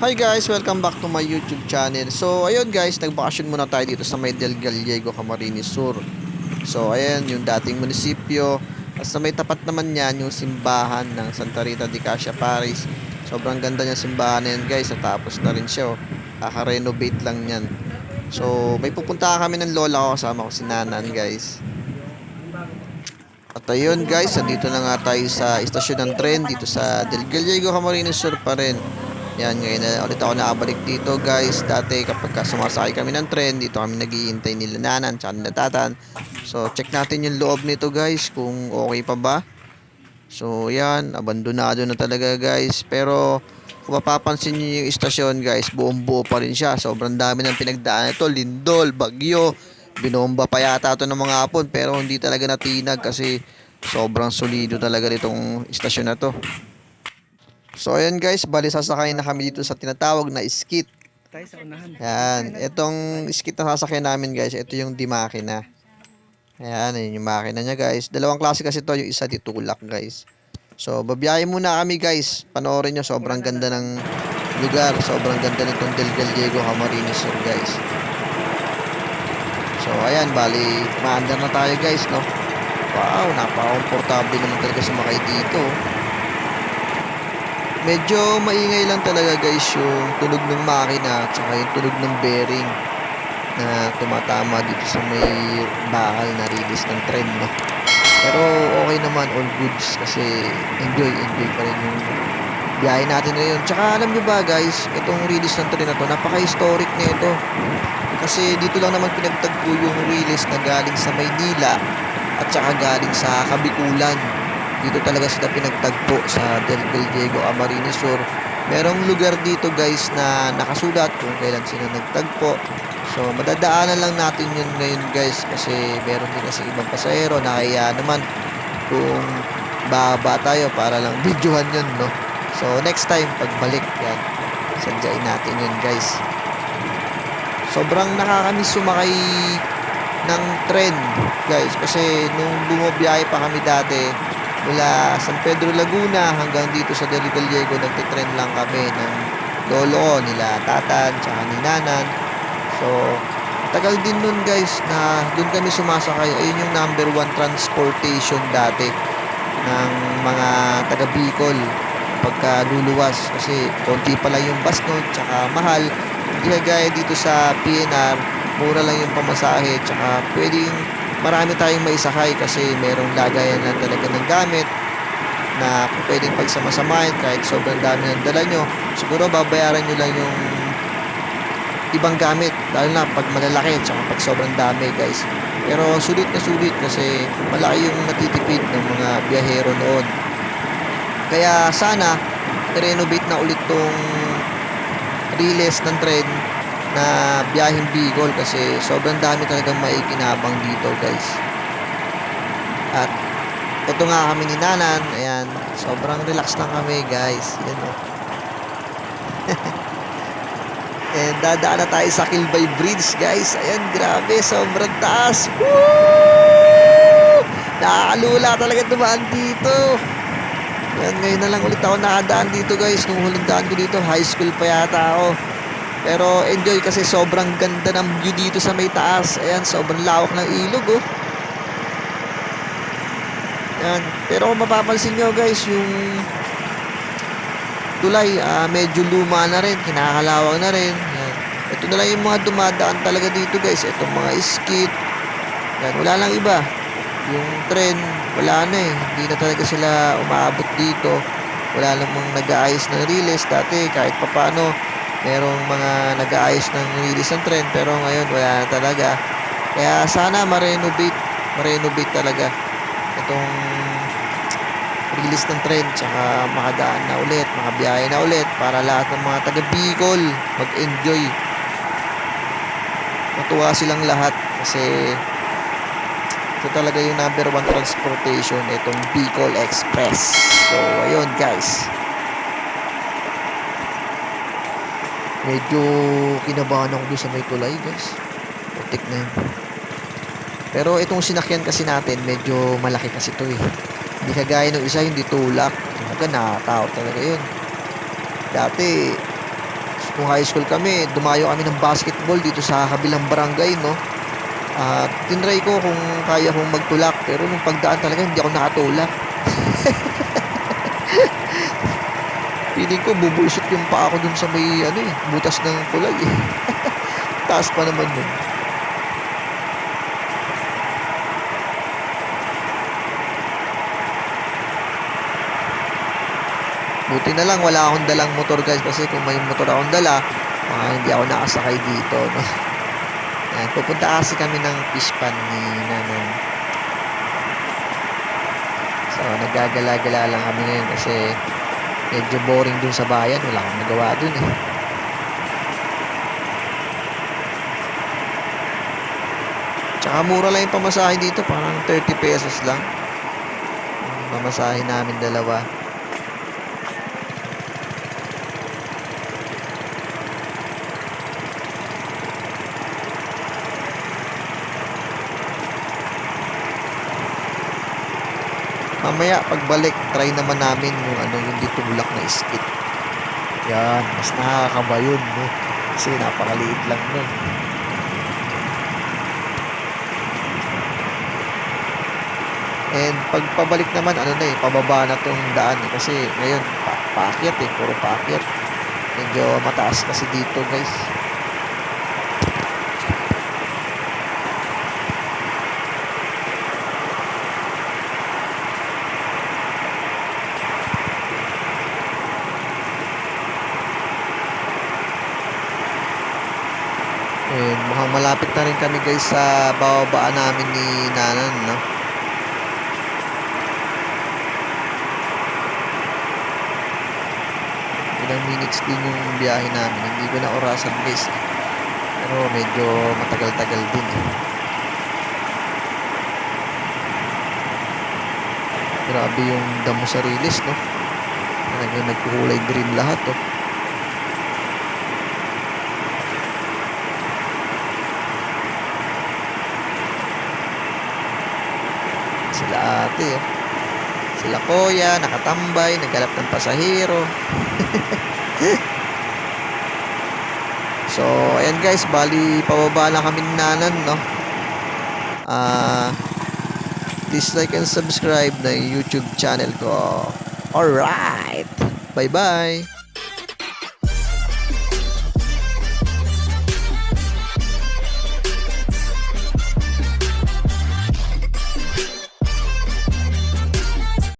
Hi guys, welcome back to my YouTube channel. So ayun guys, nagbakasyon muna tayo dito sa may Del Gallego, Camarines Sur. So ayan, yung dating munisipyo. At sa may tapat naman yan, yung simbahan ng Santa Rita de Cassia Paris. Sobrang ganda niya simbahan na yan guys. Natapos na rin siya. Oh. Kaka-renovate lang yan. So may pupunta kami ng lola ko kasama ko si Nanan guys. At ayun guys, nandito na nga tayo sa istasyon ng tren dito sa Del Gallego, Camarines Sur pa rin. Yan, ngayon na ulit ako nakabalik dito guys. Dati kapag ka sumasakay kami ng tren, dito kami naghihintay nila nanan tsaka nila tatan. So check natin yung loob nito guys kung okay pa ba. So yan, abandonado na talaga guys. Pero kung mapapansin nyo yung istasyon guys, buong buo pa rin siya. Sobrang dami ng pinagdaan ito. Lindol, Bagyo, binomba pa yata ito ng mga hapon. Pero hindi talaga natinag kasi sobrang solido talaga nitong istasyon na to. So ayan guys, bali sasakay na kami dito sa tinatawag na skit. Tayo sa unahan. Ayan, itong skit na sasakyan namin guys, ito yung di makina. Ayan, ayun yung makina niya guys. Dalawang klase kasi to, yung isa ditulak guys. So, babiyahe muna kami guys. Panoorin nyo, sobrang ganda ng lugar. Sobrang ganda nitong Del Gallego, Camarines Sur guys. So, ayan, bali, maandar na tayo guys, no? Wow, napaka-komportable naman talaga sumakay dito. Medyo maingay lang talaga guys yung tunog ng makina at saka yung tunog ng bearing na tumatama dito sa may bakal na release ng tren no. Pero okay naman all goods kasi enjoy enjoy pa rin yung biyahe natin ngayon. Tsaka alam nyo ba guys, itong release ng tren na to, napaka-historic na ito. Kasi dito lang naman pinagtagpo yung release na galing sa Maynila at saka galing sa Kabikulan dito talaga sila pinagtagpo sa Del Gallego, Camarines Sur. Merong lugar dito guys na nakasulat kung kailan sila nagtagpo. So madadaanan lang natin yun ngayon guys kasi meron din kasi ibang pasahero na kaya naman kung baba tayo para lang videohan yun no. So next time pagbalik yan, sadyain natin yun guys. Sobrang nakakamiss sumakay ng tren guys kasi nung bumabiyahe pa kami dati mula San Pedro Laguna hanggang dito sa Del Gallego nagtitren lang kami ng lolo nila tatan tsaka ni nanan. So tagal din nun guys na dun kami sumasakay. Ayun yung number one transportation dati ng mga taga Bicol pagka luluwas. Kasi konti pala yung bus nun tsaka mahal. Hindi kagaya dito sa PNR mura lang yung pamasahe tsaka pwedeng marami tayong maisakay kasi merong lagayan lang talaga ng gamit na kung pwedeng pagsamasamahin kahit sobrang dami ng dala nyo. Siguro babayaran nyo lang yung ibang gamit lalo na pag malalaki tsaka pag sobrang dami guys. Pero sulit na sulit kasi malaki yung natitipid ng mga biyahero noon. Kaya sana i-renovate na ulit tong riles ng tren na biyaheng Bicol kasi sobrang dami talagang maikinabang dito guys. At ito nga kami ni Nanan. Ayan sobrang relax lang kami guys. Yan o and dadaan na tayo sa Kilbay Bridge guys. Ayan grabe sobrang taas. Woo! nakakalula talaga dumaan dito. Yan ngayon na lang ulit ako nakadaan dito guys. Nung huling daan ko dito high school pa yata ako pero enjoy kasi sobrang ganda ng view dito sa may taas. Ayan, sobrang lawak ng ilog oh. Ayan. Pero kung mapapansin nyo guys, yung tulay, ah, medyo luma na rin, kinakalawang na rin. Ayan. Ito na lang yung mga dumadaan talaga dito guys. Itong mga skid. Ayan, wala lang iba. Yung tren, wala na eh. Hindi na talaga sila umaabot dito. Wala namang nag-aayos ng release. Dati kahit papano, merong mga nag-aayos ng release ng trend pero ngayon wala na talaga. Kaya sana ma-renovate ma-renovate talaga itong release ng trend tsaka makadaan na ulit makabiyahe na ulit para lahat ng mga taga Bicol mag-enjoy. Matuwa silang lahat kasi ito talaga yung number one transportation itong Bicol Express. So ayun guys medyo kinabahan ako doon sa may tulay guys. Putik na yun. Pero itong sinakyan kasi natin medyo malaki kasi to eh. Hindi kagaya ng isa hindi tulak. Talaga nakatao talaga yun. Dati nung high school kami, dumayo kami ng basketball dito sa kabilang barangay, no? At tinry ko kung kaya kong magtulak, pero nung pagdaan talaga hindi ako nakatulak. Feeling ko bubulsot yung paa ko dun sa may ano eh, butas ng kulay eh. Taas pa naman nun. Buti na lang wala akong dalang motor guys kasi kung may motor akong dala, baka hindi ako nakasakay dito. No? Yan, pupunta kasi kami ng fish ni Nanay. So, naggagala-gala lang kami ngayon kasi medyo boring dun sa bayan. Wala akong magawa dun eh. Tsaka mura lang yung pamasahe dito. Parang 30 pesos lang. Pamasahe namin dalawa. Mamaya pagbalik, try naman namin yung ano yung ditulak na skit. Yan, mas nakakaba yun, no? Kasi napakaliit lang nun. And pag pabalik naman, ano na eh, pababa na tong daan eh. Kasi ngayon, pa paakyat eh, puro paakyat. Medyo mataas kasi dito guys. Mukhang malapit na rin kami guys sa bababaan namin ni Nanan, no? Ilang minutes din yung biyahe namin. Hindi ko na orasan guys. Pero medyo matagal-tagal din. eh. Grabe yung damo sa rilis, no? Talagang nagkukulay green lahat, oh. Oh. Sila kuya, nakatambay, naggalap ng pasahero. so, ayan guys, bali pababa na kami nanan, no? Ah, please like and subscribe na YouTube channel ko. Alright! Bye-bye!